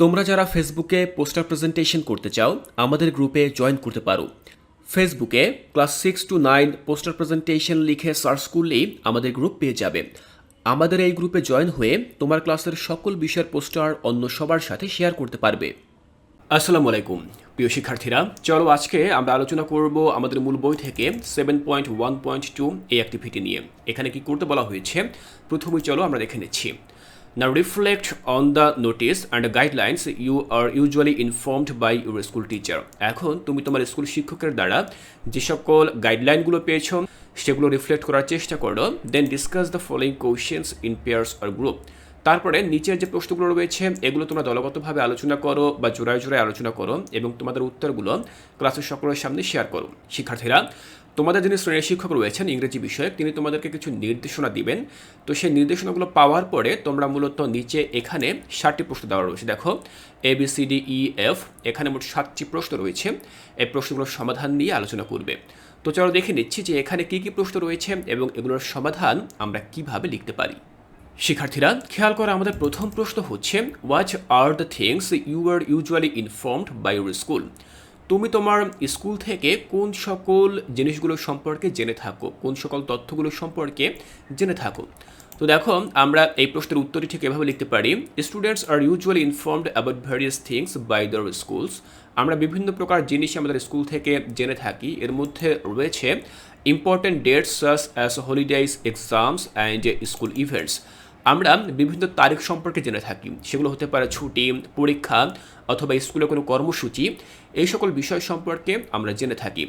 তোমরা যারা ফেসবুকে পোস্টার প্রেজেন্টেশন করতে চাও, আমাদের গ্রুপে জয়েন করতে পারো। ফেসবুকে class six two nine poster presentation লিখে সার্চ করলেই আমাদের গ্রুপ পেয়ে যাবে। আমাদের এই গ্রুপে জয়েন হয়ে তোমার ক্লাসের সকল বিষয়ের পোস্টার অন্য সবার সাথে শেয়ার করতে পারবে। আসসালামু আলাইকুম। প্রিয় শিক্ষার্থীরা, চলো আজকে আমরা আলোচনা করব আমাদের মূল বই থেকে seven point one point two এই অ্যাক্টিভিটি নিয়ে। এখানে কি করতে বলা হয়েছে? প্রথমেই চলো আমরা দেখে নিচ্ছি। Now, reflect on the notice and the guidelines. You are usually informed by your school teacher. এখন তুমি তোমার স্কুল শিক্ষকের দ্বারা যে সকল গাইডলাইনগুলো পেয়েছ, সেগুলো রিফ্লেক্ট করার চেষ্টা করো then discuss the following questions in pairs R group তারপরে নিচের যে প্রশ্নগুলো রয়েছে, এগুলো তোমরা দলগতভাবে আলোচনা করো বা জোড়ায় জোড়ায় আলোচনা করো এবং তোমাদের উত্তরগুলো ক্লাসের সকলের সামনে শেয়ার করো। শিক্ষার্থীরা তোমাদের যিনি শ্রেণির শিক্ষক রয়েছেন ইংরেজি বিষয়ে তিনি তোমাদেরকে কিছু নির্দেশনা দিবেন। তো সেই নির্দেশনাগুলো পাওয়ার পরে তোমরা মূলত নিচে এখানে ষাটটি প্রশ্ন দেওয়া রয়েছে। দেখো A B C D E F এখানে মোট সাতটি প্রশ্ন রয়েছে। এই প্রশ্নগুলোর সমাধান নিয়ে আলোচনা করবে। তো চলো দেখে নিচ্ছি যে এখানে কী কী প্রশ্ন রয়েছে এবং এগুলোর সমাধান আমরা কীভাবে লিখতে পারি। শিক্ষার্থীরা, খেয়াল করা আমাদের প্রথম প্রশ্ন হচ্ছে what are the things you are usually informed by your school তুমি তোমার স্কুল থেকে কোন সকল জিনিসগুলো সম্পর্কে জেনে থাকো, কোন সকল তথ্যগুলো সম্পর্কে জেনে থাকো। তো দেখো, আমরা এই প্রশ্নের উত্তরটি ঠিক এভাবে লিখতে পারি। Students are usually informed about various things by the schools আমরা বিভিন্ন প্রকার জিনিস আমাদের স্কুল থেকে জেনে থাকি। এর মধ্যে রয়েছে important dates such as holidays exams and school events আমরা বিভিন্ন তারিখ সম্পর্কে জেনে থাকি। সেগুলো হতে পারে ছুটি, পরীক্ষা অথবা স্কুলে কোনো কর্মসূচি, এই সকল বিষয় সম্পর্কে আমরা জেনে থাকি।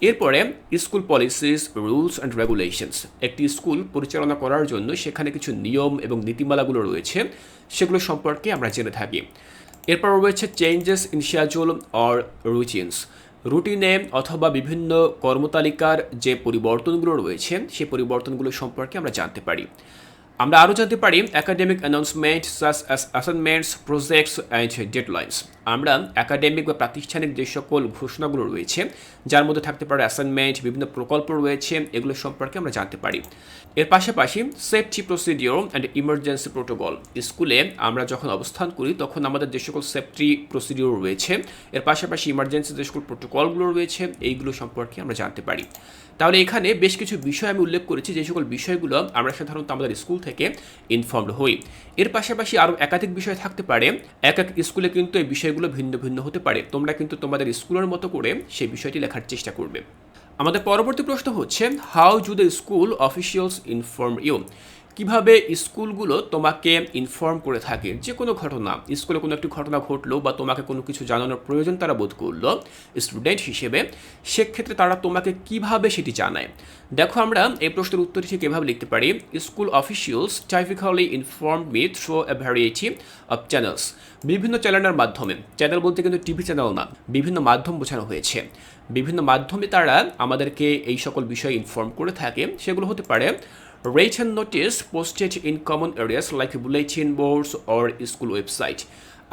এরপরে school policies, rules and regulations. একটি স্কুল পরিচালনা করার জন্য সেখানে কিছু নিয়ম এবং নীতিমালাগুলো রয়েছে, সেগুলো সম্পর্কে আমরা জেনে থাকি। এরপর রয়েছে changes in schedule or routines রুটিনে অথবা বিভিন্ন কর্মতালিকার যে পরিবর্তনগুলো রয়েছে, সেই পরিবর্তনগুলো সম্পর্কে আমরা জানতে পারি। আমরা আরও জানতে পারি অ্যাকাডেমিক অ্যানাউন্সমেন্ট সাস অ্যাস অ্যাসাইনমেন্টস প্রজেক্টস অ্যান্ড ডেডলাইন্স আমরা একাডেমিক বা প্রাতিষ্ঠানিক যে সকল ঘোষণাগুলো রয়েছে, যার মধ্যে থাকতে পারে অ্যাসাইনমেন্ট বিভিন্ন প্রকল্প রয়েছে, এগুলো সম্পর্কে আমরা জানতে পারি। এর পাশাপাশি safety procedure and emergency protocol স্কুলে আমরা যখন অবস্থান করি, তখন আমাদের যে সকল সেফটি প্রসিডিওর রয়েছে, এর পাশাপাশি ইমার্জেন্সি যে সকল প্রোটোকলগুলো রয়েছে, এইগুলো সম্পর্কে আমরা জানতে পারি। তাহলে এখানে বেশ কিছু বিষয় আমি উল্লেখ করেছি, যে সকল বিষয়গুলো আমরা সাধারণত আমাদের স্কুল থেকে ইনফর্মড হই। এর পাশাপাশি আরও একাধিক বিষয় থাকতে পারে। এক এক স্কুলে কিন্তু এই বিষয়গুলো ভিন্ন ভিন্ন হতে পারে। তোমরা কিন্তু তোমাদের স্কুলের মতো করে সেই বিষয়টি লেখার চেষ্টা করবে। আমাদের পরবর্তী প্রশ্ন হচ্ছে how do the school officials inform you কীভাবে স্কুলগুলো তোমাকে ইনফর্ম করে থাকে? যে কোনো ঘটনা, স্কুলে কোনো একটি ঘটনা ঘটলো বা তোমাকে কোনো কিছু জানানোর প্রয়োজন তারা বোধ করল স্টুডেন্ট হিসেবে, সেক্ষেত্রে তারা তোমাকে কীভাবে সেটি জানায়? দেখো আমরা এই প্রশ্নের উত্তরটি ঠিক এভাবে লিখতে পারি। School officials typically inform me through a variety of channels বিভিন্ন চ্যানেলের মাধ্যমে। চ্যানেল বলতে কিন্তু টিভি চ্যানেল না, বিভিন্ন মাধ্যম বোঝানো হয়েছে। বিভিন্ন মাধ্যমে তারা আমাদেরকে এই সকল বিষয়ে ইনফর্ম করে থাকে। সেগুলো হতে পারে written notice posted in common areas like bulletin boards or school website.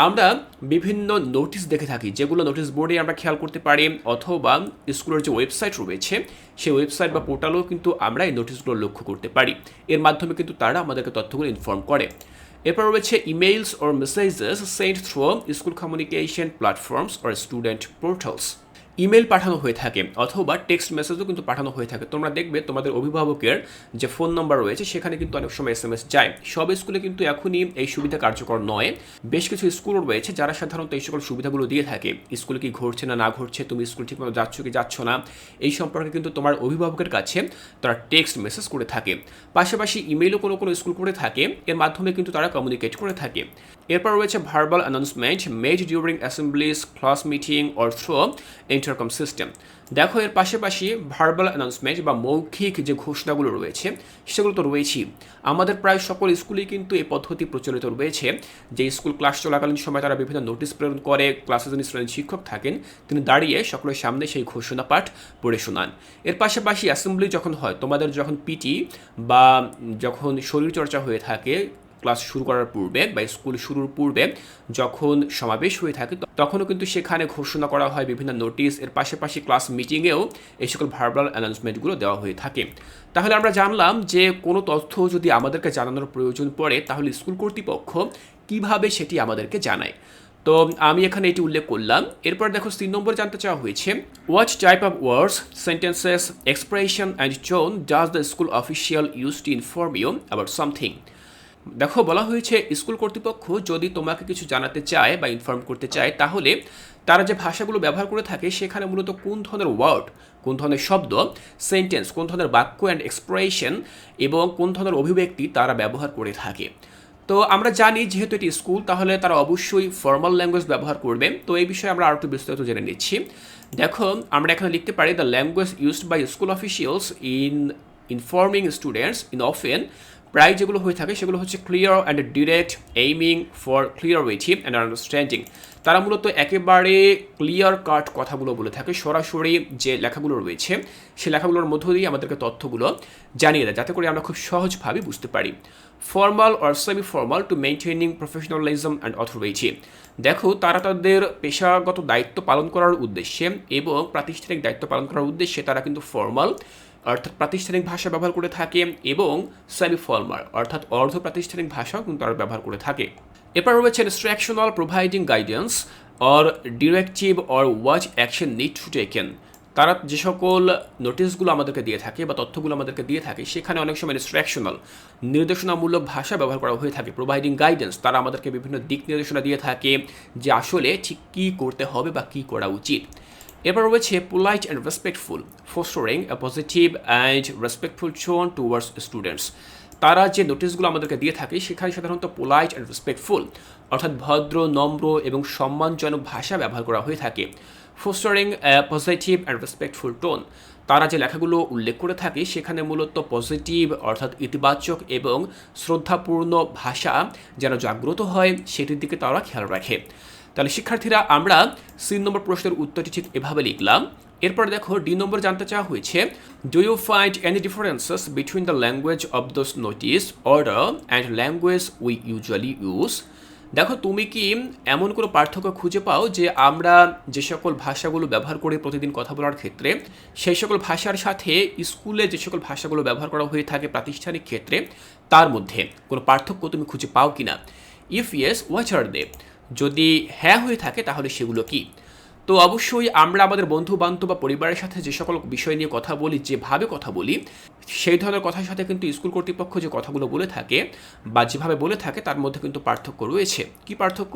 আমরা বিভিন্ন নোটিশ দেখে থাকি, যেগুলো নোটিশ বোর্ডে আমরা খেয়াল করতে পারি, অথবা স্কুলের যে ওয়েবসাইট রয়েছে, সেই ওয়েবসাইট বা পোর্টালেও কিন্তু আমরা এই নোটিশগুলো লক্ষ্য করতে পারি। এর মাধ্যমে কিন্তু তারা আমাদেরকে তথ্যগুলো ইনফর্ম করে। এরপর রয়েছে emails or messages sent through school communication platforms or student portals email পাঠানো হয়ে থাকে অথবা টেক্সট মেসেজও কিন্তু পাঠানো হয়ে থাকে। তোমরা দেখবে তোমাদের অভিভাবকের যে ফোন নাম্বার রয়েছে, সেখানে কিন্তু অনেক সময় এস এম এস যায়। সব স্কুলে কিন্তু এখনই এই সুবিধা কার্যকর নয়। বেশ কিছু স্কুল রয়েছে যারা সাধারণত এই সকল সুবিধাগুলো দিয়ে থাকে। স্কুলে কি ঘটছে না না ঘটছে, তুমি স্কুল ঠিকমতো যাচ্ছ কি যাচ্ছ না, এই সম্পর্কে কিন্তু তোমার অভিভাবকের কাছে তারা টেক্সট মেসেজ করে থাকে। পাশাপাশি ইমেলও কোনো কোনো স্কুল করে থাকে। এর মাধ্যমে কিন্তু তারা কমিউনিকেট করে থাকে। এরপর রয়েছে verbal announcement made during assemblies class meeting or through intercom system দেখো, এর পাশাপাশি ভার্বাল অ্যানাউন্সমেন্ট বা মৌখিক যে ঘোষণাগুলো রয়েছে, সেগুলো তো রয়েছেই। আমাদের প্রায় সকল স্কুলেই কিন্তু এই পদ্ধতি প্রচলিত রয়েছে। যে স্কুল ক্লাস চলাকালীন সময় তারা বিভিন্ন নোটিশ প্রেরণ করে ক্লাসে যিনি শ্রেণি শিক্ষক থাকেন, তিনি দাঁড়িয়ে সকলের সামনে সেই ঘোষণা পাঠ পড়ে শোনান। এর পাশাপাশি অ্যাসেম্বলি যখন হয়, তোমাদের যখন পিটি বা যখন শরীরচর্চা হয়ে থাকে ক্লাস শুরু করার পূর্বে বা স্কুল শুরুর পূর্বে যখন সমাবেশ হয়ে থাকে তখনও কিন্তু সেখানে ঘোষণা করা হয় বিভিন্ন নোটিশ। এর পাশাপাশি ক্লাস মিটিংয়েও এই সকল ভার্বাল অ্যানাউন্সমেন্টগুলো দেওয়া হয়ে থাকে। তাহলে আমরা জানলাম যে কোনো তথ্য যদি আমাদেরকে জানানোর প্রয়োজন পড়ে, তাহলে স্কুল কর্তৃপক্ষ কীভাবে সেটি আমাদেরকে জানায়? তো আমি এখানে এটি উল্লেখ করলাম। এরপর দেখো, তিন নম্বর জানতে চাওয়া হয়েছে what type of words sentences expression and tone does the school official use to inform you about something দেখো, বলা হয়েছে, স্কুল কর্তৃপক্ষ যদি তোমাকে কিছু জানাতে চায় বা ইনফর্ম করতে চায়, তাহলে তারা যে ভাষাগুলো ব্যবহার করে থাকে, সেখানে মূলত কোন ধরনের ওয়ার্ড কোন ধরনের শব্দ সেন্টেন্স কোন ধরনের বাক্য অ্যান্ড এক্সপ্রেশন এবং কোন ধরনের অভিব্যক্তি তারা ব্যবহার করে থাকে। তো আমরা জানি, যেহেতু এটি স্কুল, তাহলে তারা অবশ্যই ফর্মাল ল্যাঙ্গুয়েজ ব্যবহার করবে। তো এই বিষয়ে আমরা আরও একটু বিস্তারিত জেনে নিচ্ছি। দেখো, আমরা এখানে লিখতে পারি the language used by school officials in informing students in often প্রায় যেগুলো হয়ে থাকে সেগুলো হচ্ছে clear and direct aiming for clear clarity and understanding তারা মূলত একেবারে ক্লিয়ার কাট কথাগুলো বলে থাকে। সরাসরি যে লেখাগুলো রয়েছে সেই লেখাগুলোর মধ্য দিয়ে আমাদেরকে তথ্যগুলো জানিয়ে দেয়, যাতে করে আমরা খুব সহজভাবে বুঝতে পারি। Formal or semi formal to maintaining professionalism and authority দেখো, তারা তাদের পেশাগত দায়িত্ব পালন করার উদ্দেশ্যে এবং প্রাতিষ্ঠানিক দায়িত্ব পালন করার উদ্দেশ্যে তারা কিন্তু ফর্মাল অর্থাৎ প্রাতিষ্ঠানিক ভাষা ব্যবহার করে থাকে এবং সেমি ফর্মাল অর্থাৎ অর্ধ প্রাতিষ্ঠানিক ভাষাও কিন্তু তারা ব্যবহার করে থাকে। এরপর রয়েছে instructional providing guidance or directive or watch action need to taken তারা যে সকল নোটিশগুলো আমাদেরকে দিয়ে থাকে বা তথ্যগুলো আমাদেরকে দিয়ে থাকে, সেখানে অনেক সময় ইনস্ট্রাকশনাল নির্দেশনামূলক ভাষা ব্যবহার করা হয়ে থাকে প্রোভাইডিং গাইডেন্স তারা আমাদেরকে বিভিন্ন দিক নির্দেশনা দিয়ে থাকে যে আসলে ঠিক কী করতে হবে বা কী করা উচিত। এবার রয়েছে polite and respectful fostering a positive and respectful tone towards students তারা যে নোটিশগুলো আমাদেরকে দিয়ে থাকে, সেখানে সাধারণত পোলাইট অ্যান্ড রেসপেক্টফুল অর্থাৎ ভদ্র, নম্র এবং সম্মানজনক ভাষা ব্যবহার করা হয়ে থাকে। Fostering positive and respectful tone তারা যে লেখাগুলো উল্লেখ করে থাকে, সেখানে মূলত পজিটিভ অর্থাৎ ইতিবাচক এবং শ্রদ্ধাপূর্ণ ভাষা যেন জাগ্রত হয়, সেটির দিকে তারা খেয়াল রাখে। তাহলে, শিক্ষার্থীরা, আমরা তিন নম্বর প্রশ্নের উত্তরটি ঠিক এভাবে লিখলাম। এরপর দেখো, ডি নম্বর জানতে চাওয়া হয়েছে do you find any differences between the language of those notice order and language we usually use দেখো, তুমি কি এমন কোনো পার্থক্য খুঁজে পাও যে আমরা যে সকল ভাষাগুলো ব্যবহার করে প্রতিদিন কথা বলার ক্ষেত্রে, সেই সকল ভাষার সাথে স্কুলে যে সকল ভাষাগুলো ব্যবহার করা হয়ে থাকে প্রাতিষ্ঠানিক ক্ষেত্রে, তার মধ্যে কোনো পার্থক্য তুমি খুঁজে পাও কি না if yes what are they যদি হ্যাঁ হয়ে থাকে, তাহলে সেগুলো কি? তো অবশ্যই আমরা আমাদের বন্ধু বান্ধব বা পরিবারের সাথে যে সকল বিষয় নিয়ে কথা বলি, যেভাবে কথা বলি, সেই ধরনের কথার সাথে কিন্তু স্কুল কর্তৃপক্ষ যে কথাগুলো বলে থাকে বা যেভাবে বলে থাকে, তার মধ্যে কিন্তু পার্থক্য রয়েছে। কি পার্থক্য?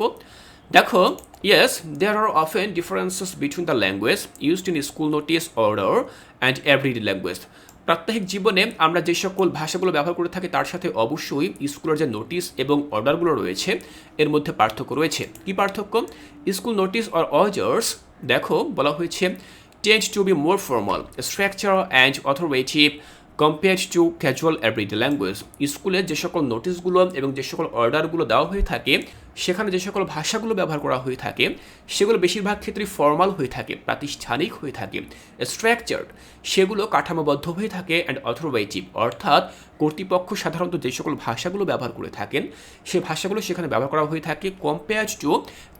দেখো yes there are often differences between the language used in school notice order and everyday language প্রাত্যহিক জীবনে আমরা যে সকল ভাষাগুলো ব্যবহার করে থাকি, তার সাথে অবশ্যই স্কুলের যে নোটিশ এবং অর্ডারগুলো রয়েছে, এর মধ্যে পার্থক্য রয়েছে। কি পার্থক্য? স্কুল নোটিশ অর অর্ডার্স দেখো, বলা হয়েছে tend to be more formal structure and authoritative compare to casual everyday language স্কুলে যে সকল নোটিশগুলো এবং যে সকল অর্ডারগুলো দেওয়া হয়ে থাকে, সেখানে যে সকল ভাষাগুলো ব্যবহার করা হয়ে থাকে, সেগুলো বেশিরভাগ ক্ষেত্রে ফর্মাল হয়ে থাকে, প্রাতিষ্ঠানিক হয়ে থাকে স্ট্রাকচার্ড সেগুলো কাঠামোবদ্ধ হয়ে থাকে অ্যান্ড অথরোভেটিভ অর্থাৎ কর্তৃপক্ষ সাধারণত যে সকল ভাষাগুলো ব্যবহার করে থাকেন, সে ভাষাগুলো সেখানে ব্যবহার করা হয়ে থাকে compare to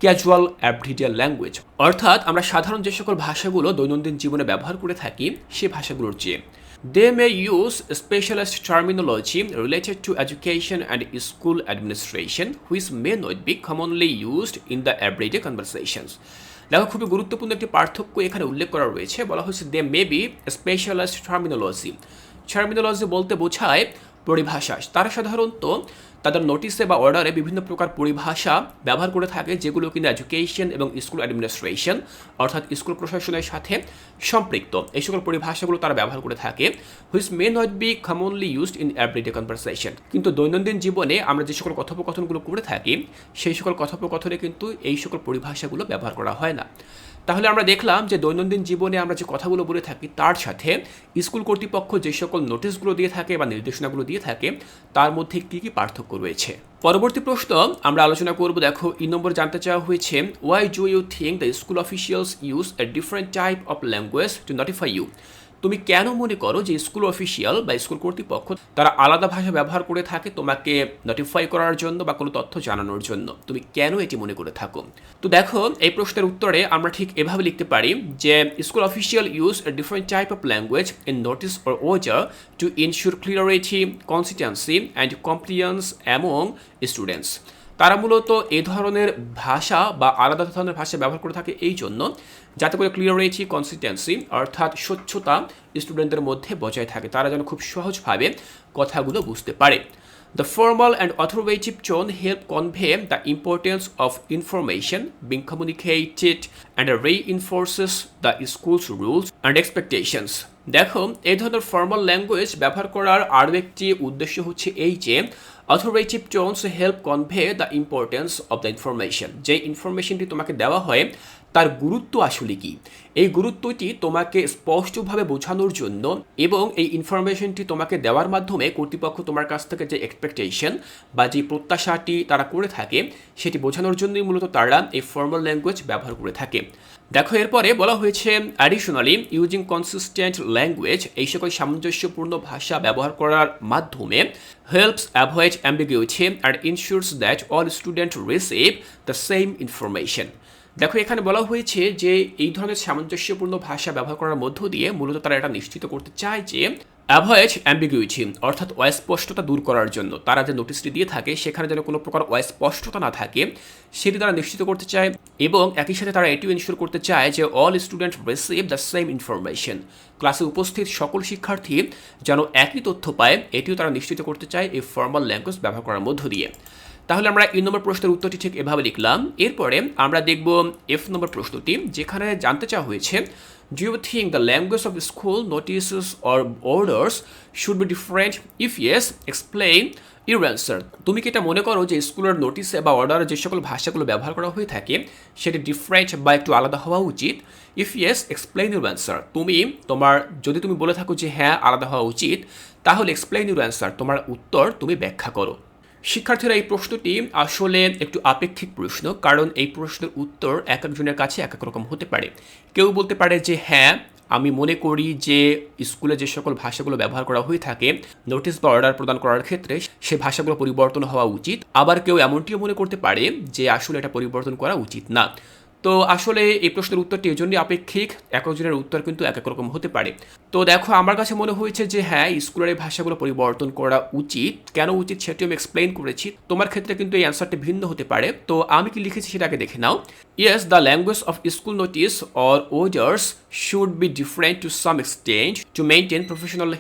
casual everyday language অর্থাৎ আমরা সাধারণ যে সকল ভাষাগুলো দৈনন্দিন জীবনে ব্যবহার করে থাকি, সে ভাষাগুলোর চেয়ে। They may use specialist terminology related to education and school administration, which may not be commonly used in the everyday conversations. দেখো খুবই গুরুত্বপূর্ণ একটি পার্থক্য এখানে উল্লেখ করা রয়েছে বলা হয়েছে they may be specialized terminology terminology বলতে বোঝায় পরিভাষা। তারা সাধারণত তাদের নোটিসে বা অর্ডারে বিভিন্ন প্রকার পরিভাষা ব্যবহার করে থাকে, যেগুলো কিন্তু এডুকেশন এবং স্কুল অ্যাডমিনিস্ট্রেশন অর্থাৎ স্কুল প্রশাসনের সাথে সম্পৃক্ত। এই সকল পরিভাষাগুলো তারা ব্যবহার করে থাকে which may not be commonly used in everyday conversation কিন্তু দৈনন্দিন জীবনে আমরা যে সকল কথোপকথনগুলো করে থাকি, সেই সকল কথোপকথনে কিন্তু এই সকল পরিভাষাগুলো ব্যবহার করা হয় না। তাহলে আমরা দেখলাম যে দৈনন্দিন জীবনে আমরা যে কথাগুলো বলে থাকি, তার সাথে স্কুল কর্তৃপক্ষ যে সকল নোটিশগুলো দিয়ে থাকে বা নির্দেশনাগুলো দিয়ে থাকে, তার মধ্যে কী কী পার্থক্য রয়েছে? পরবর্তী প্রশ্ন, আমরা আলোচনা করব, দেখো ই নম্বর জানতে চাওয়া হয়েছে why do you think the school officials use a different type of language to notify you তুমি কেন মনে করো যে স্কুল অফিসিয়াল বা স্কুল কর্তৃপক্ষ তারা আলাদা ভাষা ব্যবহার করে থাকে তোমাকে নোটিফাই করার জন্য বা কোনো তথ্য জানানোর জন্য? তুমি কেন এটি মনে করে থাকো? তো দেখো, এই প্রশ্নের উত্তরে আমরা ঠিক এভাবে লিখতে পারি যে school official use a different type of language in notice or ওজার to ensure clarity consistency and compliance among students তারা মূলত এ ধরনের ভাষা বা আলাদা ধরনের ভাষা ব্যবহার করে থাকে এই জন্য, যাতে করে ক্লিয়ারিটি কনসিস্টেন্সি অর্থাৎ স্বচ্ছতা স্টুডেন্টদের মধ্যে বজায় থাকে তারা যেন খুব সহজভাবে কথাগুলো বুঝতে পারে The formal and authoritative tone help convey the importance of information, being communicated and reinforces the school's rules and expectations. দেখো এই ধরনের ফর্মাল ল্যাঙ্গুয়েজ ব্যবহার করার আরও একটি উদ্দেশ্য হচ্ছে এই যে authoritative tones help convey the importance of the information যে ইনফরমেশনটি তোমাকে দেওয়া হয় তার গুরুত্ব আসলে কি? এই গুরুত্বটি তোমাকে স্পষ্টভাবে বোঝানোর জন্য এবং এই ইনফরমেশনটি তোমাকে দেওয়ার মাধ্যমে কর্তৃপক্ষ তোমার কাছ থেকে যে এক্সপেকটেশন বা যে প্রত্যাশাটি তারা করে থাকে, সেটি বোঝানোর জন্যই মূলত তারা এই ফর্মাল ল্যাঙ্গুয়েজ ব্যবহার করে থাকে। দেখো, এরপরে বলা হয়েছে অ্যাডিশনালি ইউজিং কনসিস্টেন্ট ল্যাঙ্গুয়েজ এই সকল সামঞ্জস্যপূর্ণ ভাষা ব্যবহার করার মাধ্যমে helps avoid ambiguity and ensures that all student receive the same information দেখো, এখানে বলা হয়েছে যে এই ধরনের সামঞ্জস্যপূর্ণ ভাষা ব্যবহার করার মধ্য দিয়ে মূলত তারা এটা নিশ্চিত করতে চায় যে অ্যাভয়েজ অ্যাম্বিগুইটি, অর্থাৎ অস্পষ্টতা দূর করার জন্য তারা যে নোটিশটি দিয়ে থাকে, সেখানে যেন কোনো প্রকার অস্পষ্টতা না থাকে, সেটি তারা নিশ্চিত করতে চায় এবং একই সাথে তারা এটিও ইনশিওর করতে চায় যে all student receive the same information ক্লাসে উপস্থিত সকল শিক্ষার্থী যেন একই তথ্য পায়, এটিও তারা নিশ্চিত করতে চায় এই ফর্মাল ল্যাঙ্গুয়েজ ব্যবহার করার মধ্য দিয়ে। তাহলে আমরা এই নম্বর প্রশ্নের উত্তরটি ঠিক এভাবে লিখলাম। এরপরে আমরা দেখব এফ নম্বর প্রশ্নটি, যেখানে জানতে চাওয়া হয়েছে do you think the language of school notices or orders should be different if yes explain your answer তুমি কি এটা মনে করো যে স্কুলের নোটিসে বা অর্ডারে যে সকল ভাষাগুলো ব্যবহার করা হয়ে থাকে, সেটি ডিফারেন্ট বা একটু আলাদা হওয়া উচিত? If yes explain your answer তুমি তোমার, যদি তুমি বলে থাকো যে হ্যাঁ আলাদা হওয়া উচিত, তাহলে এক্সপ্লেইন ইউর অ্যান্সার তোমার উত্তর তুমি ব্যাখ্যা করো। শিক্ষার্থীরা এই প্রশ্নটি আসলে একটু আপেক্ষিক প্রশ্ন, কারণ এই প্রশ্নের উত্তর এক একজনের কাছে এক এক রকম হতে পারে। কেউ বলতে পারে যে হ্যাঁ আমি মনে করি যে স্কুলে যে সকল ভাষাগুলো ব্যবহার করা হয়ে থাকে নোটিশ বা অর্ডার প্রদান করার ক্ষেত্রে সে ভাষাগুলো পরিবর্তন হওয়া উচিত। আবার কেউ এমনটিও মনে করতে পারে যে, আসলে এটা পরিবর্তন করা উচিত না। তো আসলে এই প্রশ্নের উত্তরটি এই জন্যই আপেক্ষিক এক একজনের উত্তর কিন্তু এক এক রকম হতে পারে। তো দেখো, আমার কাছে মনে হয়েছে যে হ্যাঁ স্কুলের এই ভাষাগুলো পরিবর্তন করা উচিত। কেন উচিত সেটি আমি এক্সপ্লেইন করেছি। তোমার ক্ষেত্রে কিন্তু এই অ্যান্সারটি ভিন্ন হতে পারে। তো আমি কি লিখেছি সেটাকে দেখে নাও। Yes the language of school notice or orders should be different to some extent to maintain professional